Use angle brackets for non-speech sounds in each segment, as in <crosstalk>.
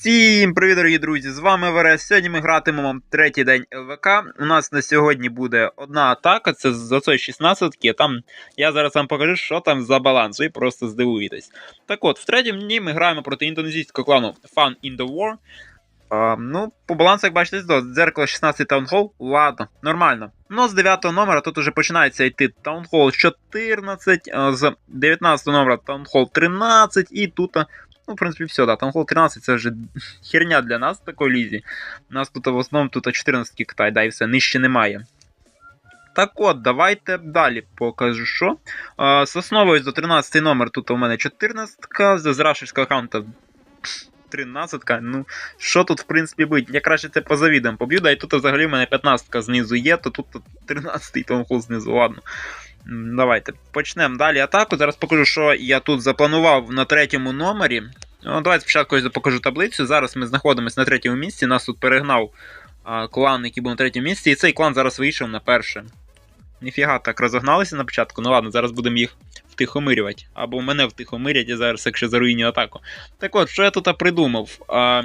Всім привіт, дорогі друзі! З вами ВРС. Сьогодні ми гратимемо третій день ЛВК. У нас на сьогодні буде одна атака, це за цієї 16 Там я зараз вам покажу, що там за баланс. Ви просто здивуєтесь. Так от, в третьому дні ми граємо проти індонезійського клану Fun in the War. А, ну, по балансу, як бачите, здо, дзеркало 16 таунхол. Ладно, нормально. Ну, з 9 номера тут уже починається йти таунхол 14, з 19 номера таунхол 13, і тут. Ну, в принципі, все, да. Таунхол 13 це вже херня для нас в такої лізі. У нас тут в основному тут 14 Китай, да, і все, нижче немає. Так от, давайте далі покажу, що. А, з основою за 13 номер тут у мене 14, з зрашівського аккаунта 13. Ну, що тут, в принципі, бить? Я краще це по завідам поб'ю, да і тут взагалі в мене 15 знизу є, то тут 13 таунхол знизу, ладно. Давайте почнемо далі атаку. Зараз покажу, що я тут запланував на третьому номері. Ну, Давайте спочатку я покажу таблицю. Зараз ми знаходимося на третьому місці. Нас тут перегнав а, клан, який був на третьому місці, і цей клан зараз вийшов на перше. Ніфіга так розогналися на початку. Ну ладно, зараз будемо їх втихомирювати. Або мене втихомирять і зараз, якщо заруйню атаку. Так от, що я тут придумав? А,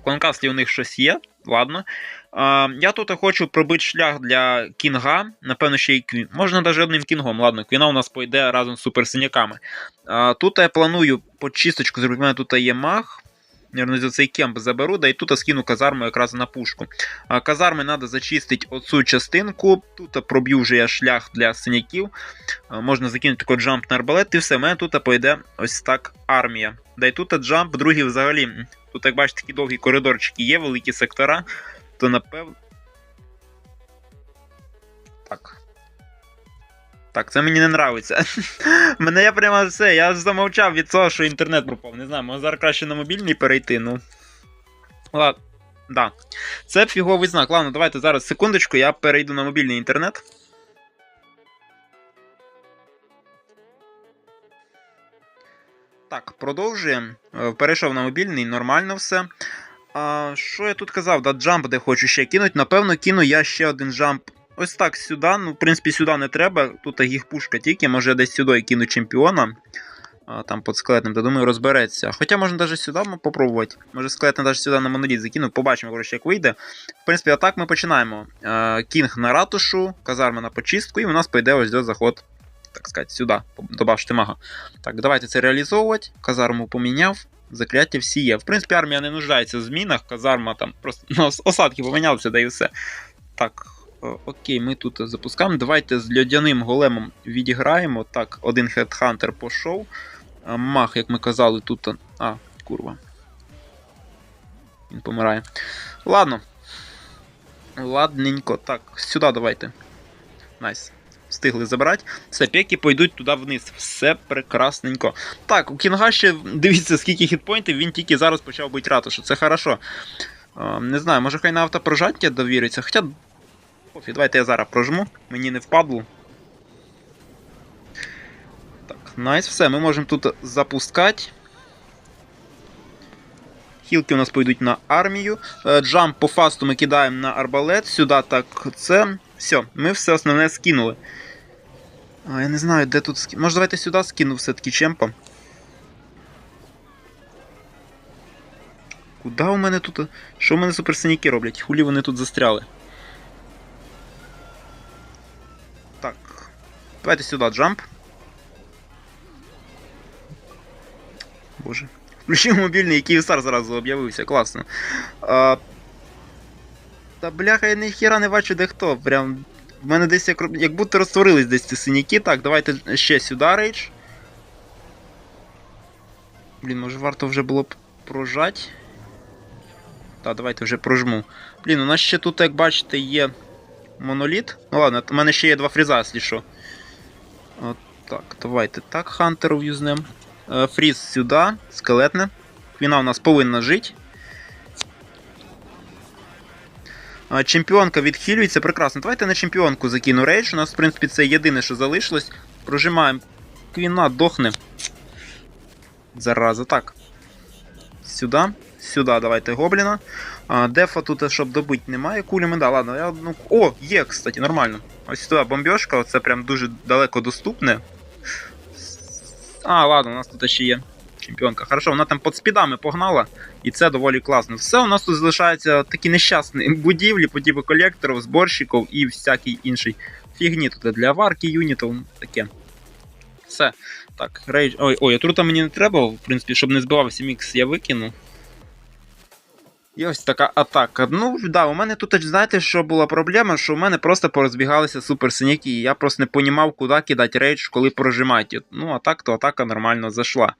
в кланкасті у них щось є, ладно. А, я тут хочу пробити шлях для кінга, напевно, ще й квін. Можна навіть одним кінгом, ладно, квіна у нас пойде разом з суперсиняками. А, тут я планую по чисточку зробити. Мене тут є маг. Наверное, за цей кемп заберу, да і тут скину казарму якраз на пушку. А, казарми треба зачистити оцю частинку. Тут проб'ю вже я шлях для синяків. А, можна закинути такий джамп на арбалет, і все, у мене тут пойде ось так армія. Да і тут джамп, другий взагалі. Тут, як бачите, такі довгі коридорчики є, великі сектора то напевно. Так. Так, це мені не нравиться. <laughs> Мене я прямо все, я замовчав від того, що інтернет пропав. Не знаю, може зараз краще на мобільний перейти, ну. Ладно. Да. Це фіговий знак. Ладно, давайте зараз секундочку, я перейду на мобільний інтернет. Так, продовжуємо. Е, Перейшов на мобільний, нормально все. А, Що я тут казав? Да, джамп, де хочу ще кинути. Напевно, кину я ще один джамп. Ось так сюди. Ну, в принципі, сюди не треба. Тут їх пушка тільки, може десь сюди кину чемпіона. А, Там під скелетним, то думаю, розбереться. Хоча можна навіть сюди попробувати. Може скелетне навіть сюди на моноліт закину. Побачимо, коротше, як вийде. В принципі, а так ми починаємо. А, Кінг на ратушу, казарма на почистку, і у нас пойде ось до заход. Так сказати, сюди. Добавши мага. Так, давайте це реалізовувати. Казарму поміняв закляття всі є. В принципі, армія не нуждається в змінах, казарма там просто <laughs> ну, осадки помінялися, да і все. Так, окей, ми тут запускаємо. Давайте з льодяним големом відіграємо. Так, один хедхантер пішов. Мах, як ми казали, тут. А, курва. Він помирає. Ладно. Ладненько. Так, сюди давайте. Найс. Встигли забрати. Все, пеки пойдуть туди вниз. Все прекрасненько. Так, у Кінга ще дивіться, скільки хітпоінтів, він тільки зараз почав бити ратушу. Це хорошо. Не знаю, може хай на автопрожаття довіриться. Хоча. Пофі, давайте я зараз прожму. Мені не впадло. Так, найс, все, ми можемо тут запускати. Хілки у нас пойдуть на армію. Е, Джамп по фасту ми кидаємо на арбалет. Сюди так це. Все, ми все основне скинули. А, я не знаю, де тут ски... Може, давайте сюди скину все-таки чемпа. Куда у мене тут. Що у мене суперсиняки роблять? Хулі вони тут застряли. Так. Давайте сюди джамп. Боже. Включив мобільний, який Київстар зразу об'явився, класно. А... Та бляха, я ніхіра не бачу де хто. Прям. В мене десь як як будто розтворились десь ці синяки. Так, давайте ще сюди рейдж. Блін, може варто вже було б прожати. Так, давайте вже прожму. Блін, у нас ще тут, як бачите, є моноліт. Ну ладно, у мене ще є два фріза, що. От так, давайте так, хантеру юзнем. Фріз сюди, скелетне. Віна у нас повинна жити. Чемпіонка відхилюється, прекрасно. Давайте на чемпіонку закину рейдж. У нас, в принципі, це єдине, що залишилось. Прожимаємо. Квіна дохне. Зараза, так. Сюди. Сюди давайте гобліна. А, Дефа тут, щоб добити, немає кулями. Да, ладно, я ну. О, є, кстати, нормально. Ось туди бомбьошка, це прям дуже далеко доступне. А, ладно, у нас тут ще є чемпіонка. Хорошо, вона там під спідами погнала, і це доволі класно. Все, у нас тут залишаються такі нещасні будівлі, по типу колекторів, зборщиків і всякий інший фігні. Тут для варки, юнітів, таке. Все. Так, рейдж. Ой, ой, отрута мені не треба, в принципі, щоб не збивався мікс, я викину. І ось така атака. Ну, да, у мене тут, знаєте, що була проблема, що у мене просто порозбігалися суперсиняки, і я просто не понімав, куди кидати рейдж, коли прожимати. Ну, а так, то атака нормально зайшла.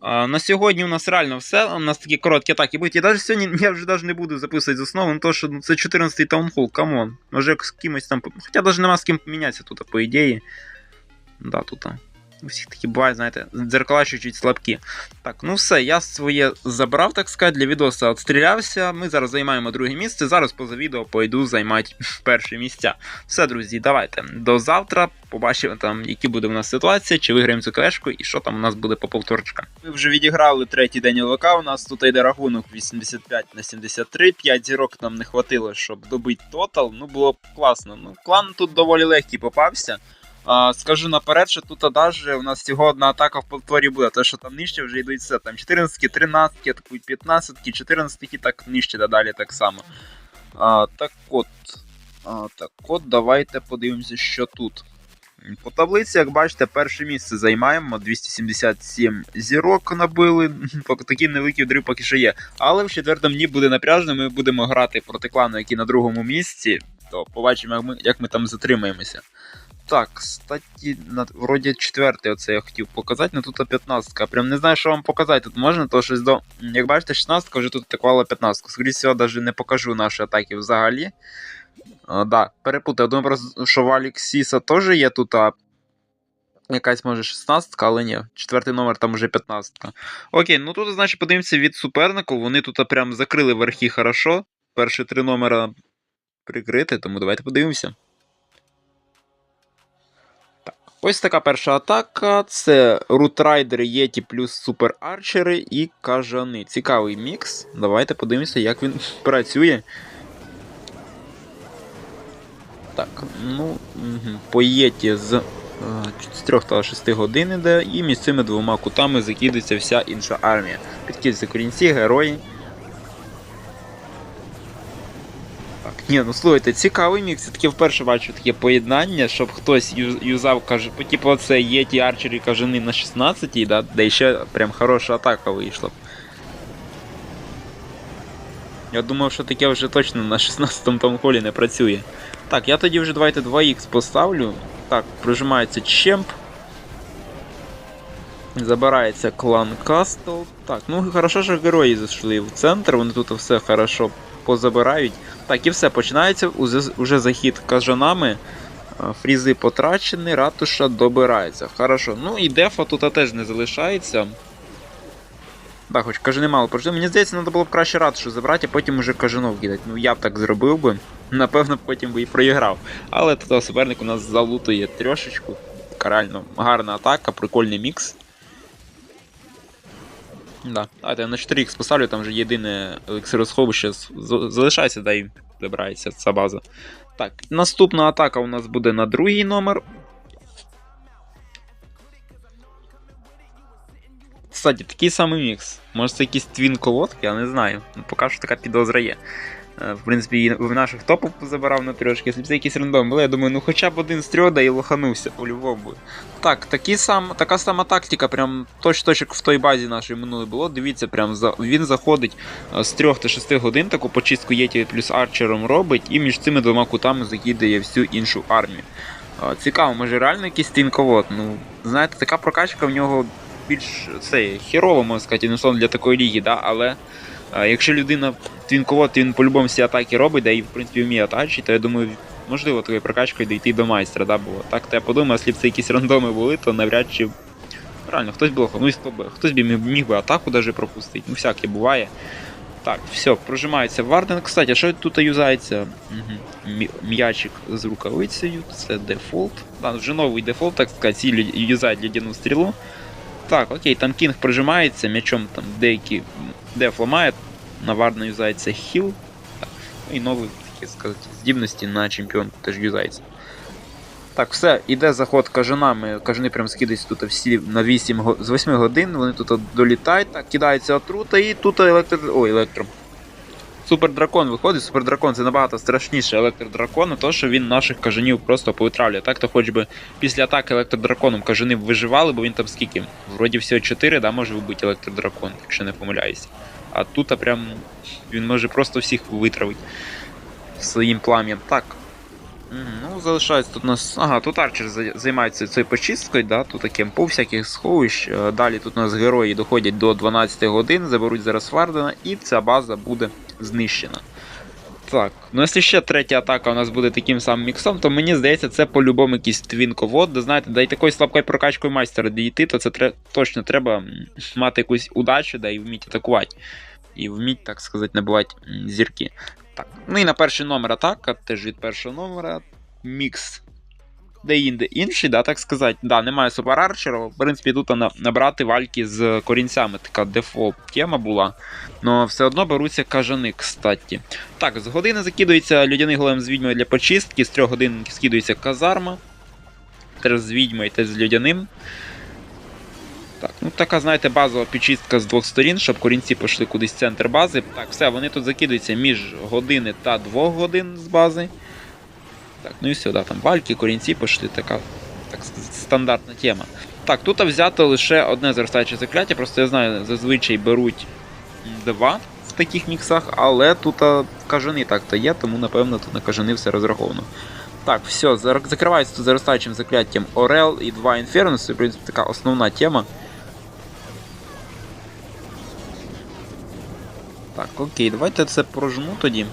А, на сьогодні у нас реально все. У нас такі короткі атаки будуть. І навіть сьогодні я вже навіть не буду записувати з основи, ну, то що ну, це 14-й таунхол, камон. Може з кимось там. Хоча навіть нема з ким помінятися тут, по ідеї. Да, тут. У всіх такі бувають, знаєте, дзеркала чуть-чуть слабкі. Так, ну все, я своє забрав, так сказати, для відоса відстрілявся. Ми зараз займаємо друге місце. Зараз поза відео пойду займати <laughs> перші місця. Все, друзі, давайте. До завтра. Побачимо там, які буде у нас ситуація, чи виграємо цю клешку і що там у нас буде по повторчикам. Ми вже відіграли третій день ЛВК. У нас тут йде рахунок 85 на 73. 5 зірок нам не хватило, щоб добити тотал. Ну було б класно. Ну, клан тут доволі легкий попався. Скажу наперед, що тут даже у нас всього одна атака в повторі буде, те, що там нижче вже йдуть все. Там 14, 13, атакують 15, 14 так нижче да далі так само. А, Так от. А, Так от, давайте подивимося, що тут. По таблиці, як бачите, перше місце займаємо. 277 зірок набили. <laughs> Такий невеликий дрив поки що є. Але в четвертому дні буде напряжно, ми будемо грати проти клану, який на другому місці. То побачимо, як ми, як ми там затримаємося. Так, кстати, на, вроді четвертий оце я хотів показати, але тут 15-ка. Прям не знаю, що вам показати. Тут можна, то щось до. Як бачите, 16-ка вже тут атакувала 15. Скоріше всього, навіть не покажу наші атаки взагалі. А, да, перепутав. Думаю, просто, що в Алексіса теж є тут. а Якась може 16-ка, але ні. Четвертий номер там вже 15-ка. Окей, ну тут, значить, подивимося від супернику. Вони тут прям закрили верхи хорошо. Перші три номера прикрити, тому давайте подивимося. Ось така перша атака. Це рутрайдери, Єті плюс суперарчери і кажани. Цікавий мікс. Давайте подивимося, як він <laughs> працює. Так, ну, угу. по Єті з 4 та 6 годин іде, і між цими двома кутами закидується вся інша армія. Підкидаються корінці, герої. Ні, ну слухайте, цікавий мікс. Я таке вперше бачу таке поєднання, щоб хтось юзав, каже, типу це є ті арчері кажани на 16-й, да, де ще прям хороша атака вийшла. Я думав, що таке вже точно на 16-му таунхолі не працює. Так, я тоді вже давайте 2х поставлю. Так, прижимається чемп. Забирається клан Кастл. Так, ну хорошо, що герої зайшли в центр, вони тут все хорошо позабирають. Так, і все, починається уже захід кажанами. Фрізи потрачені, ратуша добирається. Хорошо. Ну і дефа тут теж не залишається. Так, хоч кажани мало пройшли. Мені здається, треба було б краще ратушу забрати, а потім уже кажанов кидати. Ну я б так зробив би. Напевно, потім би і проіграв. Але тут суперник у нас залутує трьошечку. Карально гарна атака, прикольний мікс. Да. А, я на 4х поставлю, там вже єдине елексиросховище залишається, да і забирається ця база. Так, наступна атака у нас буде на другий номер. Кстати, такий самий мікс. Може це якийсь твін колодки, я не знаю. Ну, Поки що така підозра є. Е, в принципі, і в наших топів забирав на трьошки. Це якийсь рандом були, я думаю, ну хоча б один з трьода і лоханувся по-любому. Так, такі сам, така сама тактика, прям точ точок в той базі нашій минулої було. Дивіться, прям за, він заходить е, з 3 та 6 годин, таку почистку Єті плюс арчером робить, і між цими двома кутами закидає всю іншу армію. Е, цікаво, може реально якийсь тінковод. Ну, знаєте, така прокачка в нього більш це, херова, можна сказати, ну, для такої ліги, да, але. Якщо людина твінковод, він по-любому всі атаки робить, да і в принципі вміє атачити, то я думаю, можливо, такою прокачкою дійти до майстра, да, було. Так, то я подумав, якщо б це якісь рандоми були, то навряд чи. Реально, хтось було, ну, хто б, хтось би міг би атаку даже пропустити. Ну, всяке буває. Так, все, прожимається Варден. Кстати, що тут юзається? Угу. М'ячик з рукавицею, це дефолт. Да, вже новий дефолт, так сказати, ці юзають лідяну стрілу. Так, окей, там кінг прижимається, м'ячом там деякі деф ламає, на Варна юзається хіл. І нові такі сказати, здібності на чемпіонку теж юзається. Так, все, іде заход кажанами. Кажани прям скидаються тут всі на 8 з 8 годин, вони тут долітають, так, кидається отрута і тут електро. Ой, електро. Супердракон виходить, супердракон це набагато страшніше електродракону, то що він наших кажанів просто повитравлює. Так то хоч би після атаки електродраконом кажани виживали, бо він там скільки? Вроді всього 4, да, може вбити електродракон, якщо не помиляюся. А тут а прям він може просто всіх витравити своїм плам'ям. Так. Ну, залишається тут у нас. Ага, тут арчер займається цією почисткою, да, тут таким по всяких сховищ. Е, Далі тут у нас герої доходять до 12 годин, заберуть зараз Вардена, і ця база буде знищена. Так, ну якщо ще третя атака у нас буде таким самим міксом, то мені здається, це по-любому якийсь твінковод. Знаєте, да й такою слабкою прокачкою майстера дійти, то це тре- точно треба мати якусь удачу, да, і вміти атакувати. І вміти, так сказати, набивати зірки. Так, ну і на перший номер атака, теж від першого номера. Мікс. Де інде інший, да, так сказати. Да, немає суперарчера. В принципі, тут набрати вальки з корінцями. Така дефолт тема була. Но все одно беруться кажани, кстати. Так, з години закидується людяний голем з відьмою для почистки, з трьох годин скидується казарма. Теж з відьмою, теж з людяним. Так, ну така, знаєте, базова підчистка з двох сторін, щоб корінці пішли кудись в центр бази. Так, все, вони тут закидуються між години та двох годин з бази. Так, ну і сюди там вальки, корінці пішли, така так стандартна тема. Так, тут взято лише одне зростаюче закляття, просто я знаю, зазвичай беруть два в таких міксах, але тут кажани так-то є, тому напевно тут на кажани все розраховано. Так, все, закривається тут заростаючим закляттям Орел і два Інфернуси, в принципі, така основна тема. Так, окей, давайте це прожму тоді.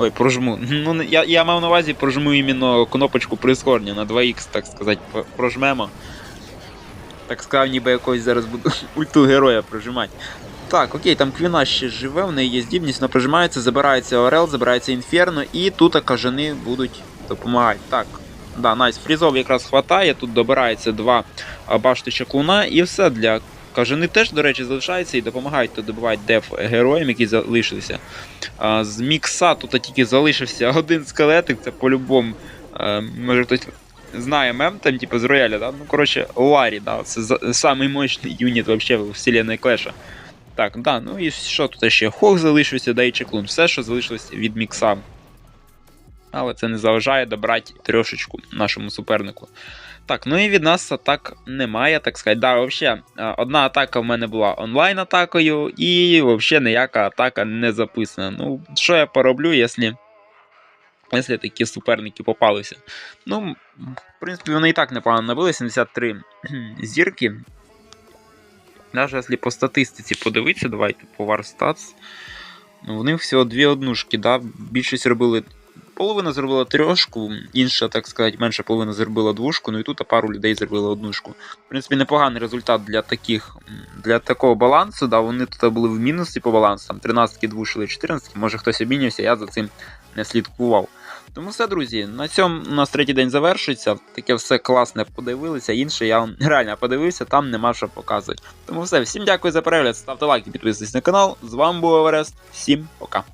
Ой, прожму. Ну, я, я мав на увазі прожму іменно кнопочку прискорення на 2х, так сказати, прожмемо. Так сказав, ніби якось зараз буду <laughs> ульту героя прожимати. Так, окей, там Квіна ще живе, в неї є здібність, вона прожимається, забирається Орел, забирається Інферно, і тут кажани будуть допомагати. Так, да, найс, фрізов якраз хватає, тут добирається два башти чаклуна, і все для кажани теж, до речі, залишається і допомагають тут добивати деф героям, які залишилися. А, з мікса тут тільки залишився <laughs> один скелетик, це по-любому. е, може хтось знає мем, там, типу, з рояля, да? Ну, коротше, Ларі, да, це самий мощний юніт вообще в вселенной Клеша. Так, да, ну і що тут ще? Хох залишився, да і чеклун. Все, що залишилось від мікса. Але це не заважає добрати трьошечку нашому супернику. Так, ну і від нас атак немає, так сказати. Да, взагалі, одна атака в мене була онлайн-атакою, і взагалі ніяка атака не записана. Ну, що я пороблю, якщо. Якщо такі суперники попалися. Ну, в принципі, вони і так непогано набили, 73 зірки. Навіть якщо по статистиці подивитися, давайте по Warstats. Ну, в них всього дві однушки, да? більшість робили. Половина зробила трьошку, інша, так сказати, менша половина зробила двушку, ну і тут пару людей зробили однушку. В принципі, непоганий результат для таких, для такого балансу. Да, вони тут були в мінусі по балансу, там 13 двушили, 14 може хтось обмінявся, я за цим не слідкував. Тому все, друзі, на цьому у нас третій день завершується. Таке все класне подивилися. Інше я <laughs> реально подивився, там нема що показувати. Тому все, всім дякую за перегляд, ставте лайки, підписуйтесь на канал. З вами був Еверест. Всім пока.